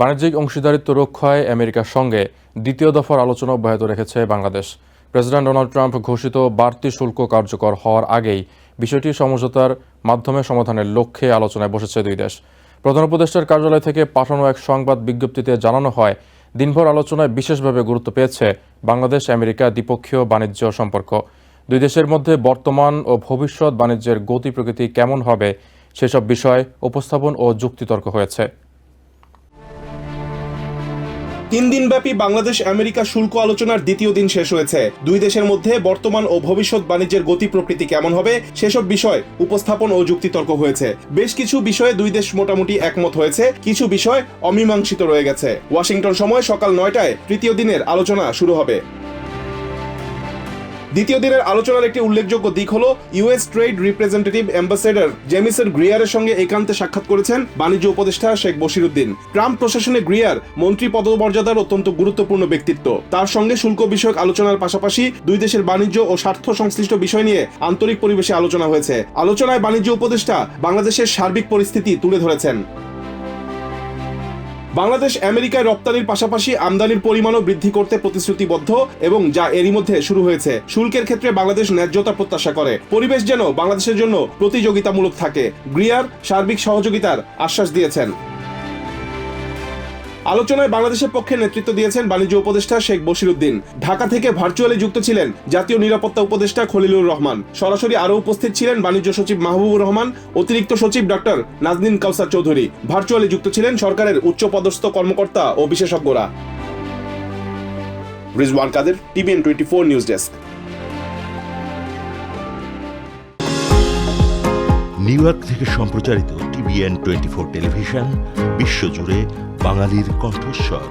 বাণিজ্যিক অংশীদারিত্ব রক্ষায় আমেরিকার সঙ্গে দ্বিতীয় দফার আলোচনা অব্যাহত রেখেছে বাংলাদেশ। প্রেসিডেন্ট ডোনাল্ড ট্রাম্প ঘোষিত বাড়তি শুল্ক কার্যকর হওয়ার আগেই বিষয়টি সমঝোতার মাধ্যমে সমাধানের লক্ষ্যে আলোচনায় বসেছে দুই দেশ। প্রধান উপদেষ্টার কার্যালয় থেকে পাঠানো এক সংবাদ বিজ্ঞপ্তিতে জানানো হয়, দিনভর আলোচনায় বিশেষভাবে গুরুত্ব পেয়েছে বাংলাদেশ, আমেরিকা দ্বিপক্ষীয় বাণিজ্য সম্পর্ক। দুই দেশের মধ্যে বর্তমান ও ভবিষ্যৎ বাণিজ্যের গতি প্রকৃতি কেমন হবে সেসব বিষয় উপস্থাপন ও যুক্তিতর্ক হয়েছে। তিন দিনব্যাপী বাংলাদেশ আমেরিকা শুল্ক আলোচনার দ্বিতীয় দিন শেষ হয়েছে। দুই দেশের মধ্যে বর্তমান ও ভবিষ্যৎ বাণিজ্যের গতি প্রকৃতি কেমন হবে, সেসব বিষয় উপস্থাপন ও যুক্তিতর্ক হয়েছে। বেশ কিছু বিষয়ে দুই দেশ মোটামুটি একমত হয়েছে, কিছু বিষয় অমীমাংসিত রয়ে গেছে। ওয়াশিংটন সময় সকাল নয়টায় তৃতীয় দিনের আলোচনা শুরু হবে। দ্বিতীয় দিনের আলোচনার একটি উল্লেখযোগ্য দিক হল US trade representative ambassador Jamieson গ্রিয়ারের সঙ্গে একান্তে সাক্ষাৎ করেছেন বাণিজ্য উপদেষ্টা শেখ বশিরুদ্দিন। ট্রাম্প প্রশাসনে গ্রিয়ার, মন্ত্রী পদমর্যাদার অত্যন্ত গুরুত্বপূর্ণ ব্যক্তিত্ব। তার সঙ্গে শুল্ক বিষয়ক আলোচনার পাশাপাশি দুই দেশের বাণিজ্য ও স্বার্থ সংশ্লিষ্ট বিষয় নিয়ে আন্তরিক পরিবেশে আলোচনা হয়েছে। আলোচনায় বাণিজ্য উপদেষ্টা বাংলাদেশের সার্বিক পরিস্থিতি তুলে ধরেছেন। বাংলাদেশ আমেরিকায় রপ্তানির পাশাপাশি আমদানির পরিমাণও বৃদ্ধি করতে প্রতিশ্রুতিবদ্ধ এবং যা এরই মধ্যে শুরু হয়েছে। শুল্কের ক্ষেত্রে বাংলাদেশ ন্যায্যতা প্রত্যাশা করে। পরিবেশ যেন বাংলাদেশের জন্য প্রতিযোগিতামূলক থাকে। গ্রিয়ার সার্বিক সহযোগিতার আশ্বাস দিয়েছেন। আলোচনায় বাংলাদেশের পক্ষে নেতৃত্ব দিয়েছেন বাণিজ্য উপদেষ্টা শেখ বশিরুদ্দিন। ঢাকা থেকে ভার্চুয়ালি যুক্ত ছিলেন জাতীয় নিরাপত্তা উপদেষ্টা খলিলুর রহমান। সরাসরি আরও উপস্থিত ছিলেন বাণিজ্য সচিব মাহবুবুর রহমান, অতিরিক্ত সচিব ডক্টর নাজনীন কাউসার চৌধুরী। ভার্চুয়ালি যুক্ত ছিলেন সরকারের উচ্চপদস্থ কর্মকর্তা ও বিশেষজ্ঞরা। Rizwan Kader, TVN twenty four news desk. New York থেকে সম্প্রচারিত টিভিএন টোয়েন্টি ফোর টেলিভিশন বিশ্বজুড়ে বাঙালির কণ্ঠস্বর।